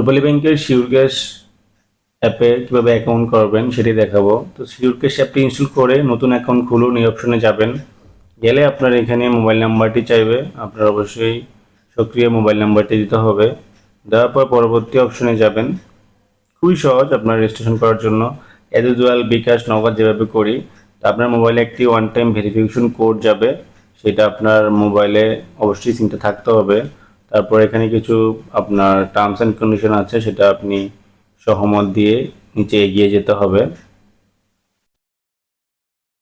রূপালী ব্যাংকের sure gas অ্যাপে কীভাবে অ্যাকাউন্ট করবেন সেটি দেখাবো। তো শিওর গ্যাস অ্যাপটি ইনস্টল করে নতুন অ্যাকাউন্ট খুলুন, এই অপশনে যাবেন। গেলে আপনার এখানে মোবাইল নাম্বারটি চাইবে। আপনার অবশ্যই সক্রিয় মোবাইল নাম্বারটি দিতে হবে। দেওয়ার পর পরবর্তী অপশনে যাবেন। খুবই সহজ আপনার রেজিস্ট্রেশন করার জন্য। অ্যাজুয়াল বিকাশ, নগদ যেভাবে করি, তো আপনার মোবাইলে একটি ওয়ান টাইম ভেরিফিকেশন কোড যাবে। সেটা আপনার মোবাইলে অবশ্যই সিমটা থাকতে হবে। তারপর এখানে কিছু আপনার টার্মস অ্যান্ড কন্ডিশন আছে, সেটা আপনি সহমত দিয়ে নিচে এগিয়ে যেতে হবে।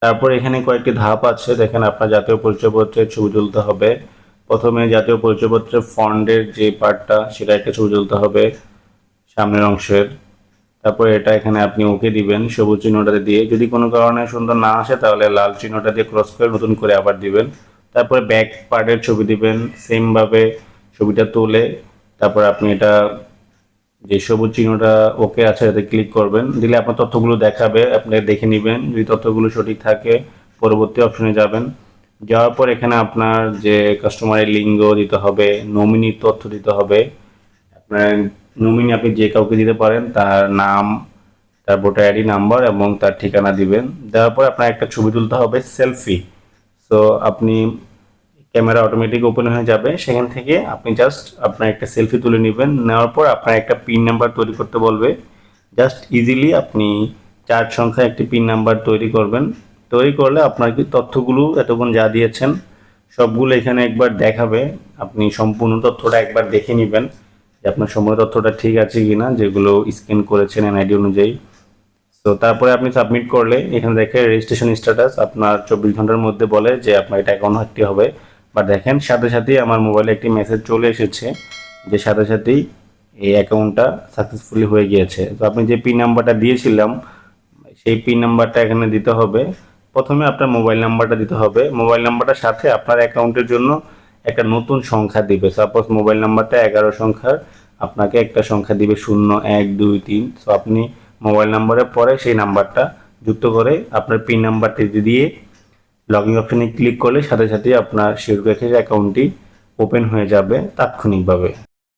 তারপর এখানে কয়েকটি ধাপ আছে, দেখেন আপনার জাতীয় পরিচয়পত্রের ছবি তুলতে হবে। প্রথমে জাতীয় পরিচয়পত্রের ফন্ডের যে পার্টটা, সেটা একটা ছবি তুলতে হবে সামনের অংশের। তারপর এটা এখানে আপনি ওকে দিবেন, সবুজ চিহ্নটাতে দিয়ে। যদি কোনো কারণে সুন্দর না আসে, তাহলে লাল চিহ্নটা দিয়ে ক্রস করে নতুন করে আবার দিবেন। তারপরে ব্যাক পার্টের ছবি দিবেন সেমভাবে ছবিটা তুলে তারপর আপনি এটা যে সবুজ চিহ্নটা ওকে আছে এতে ক্লিক করবেন। দিলে আপনার তথ্যগুলো দেখাবে, আপনি দেখে নেবেন। যদি তথ্যগুলো সঠিক থাকে, পরবর্তী অপশনে যাবেন। যাওয়ার পর এখানে আপনার যে কাস্টমারের লিঙ্গ দিতে হবে নমিনির তথ্য দিতে হবে। আপনার নমিনি আপনি যে কাউকে দিতে পারেন, তার নাম, তার ভোটার আইডি নাম্বার এবং তার ঠিকানা দিবেন। দেওয়ার পর আপনার একটা ছবি তুলতে হবে, সেলফি। সো আপনি ক্যামেরা অটোমেটিক ওপেন হয়ে যাবে। সেখান থেকে আপনি জাস্ট আপনার একটা সেলফি তুলে নেবেন। নেওয়ার পর আপনার একটা পিন নাম্বার তৈরি করতে বলবে। জাস্ট ইজিলি আপনি চার সংখ্যা একটি পিন নাম্বার তৈরি করবেন। তৈরি করলে আপনার কি তথ্যগুলো এতক্ষণ যা দিয়েছেন, সবগুলো এখানে একবার দেখাবে। আপনি সম্পূর্ণ তথ্যটা একবার দেখে নেবেন যে আপনার সম্পূর্ণ তথ্যটা ঠিক আছে কি না যেগুলো স্ক্যান করেছেন এনআইডি অনুযায়ী। তো তারপরে আপনি সাবমিট করলে এখানে দেখে রেজিস্ট্রেশন স্ট্যাটাস আপনার চব্বিশ ঘণ্টার মধ্যে বলে যে আপনার এটা অ্যাকাউন্ট একটি হবে। বা দেখেন, সাথে সাথেই আমার মোবাইলে একটি মেসেজ চলে এসেছে যে সাথে সাথেই এই অ্যাকাউন্টটা সাকসেসফুলি হয়ে গিয়েছে। তো আপনি যে পিন নাম্বারটা দিয়েছিলাম, সেই পিন নাম্বারটা এখানে দিতে হবে। প্রথমে আপনার মোবাইল নাম্বারটা দিতে হবে। মোবাইল নাম্বারটার সাথে আপনার অ্যাকাউন্টের জন্য একটা নতুন সংখ্যা দিবে। সাপোজ মোবাইল নাম্বারটা এগারো সংখ্যার, আপনাকে একটা সংখ্যা দিবে শূন্য, এক, দুই, তিন। সো আপনি মোবাইল নাম্বারের পরে সেই নাম্বারটা যুক্ত করে আপনার পিন নাম্বারটি দিয়ে লগ ইন অপশনে ক্লিক করলে সাথে সাথে আপনার শেয়ার অ্যাকাউন্টটি ওপেন হয়ে যাবে তাৎক্ষণিকভাবে।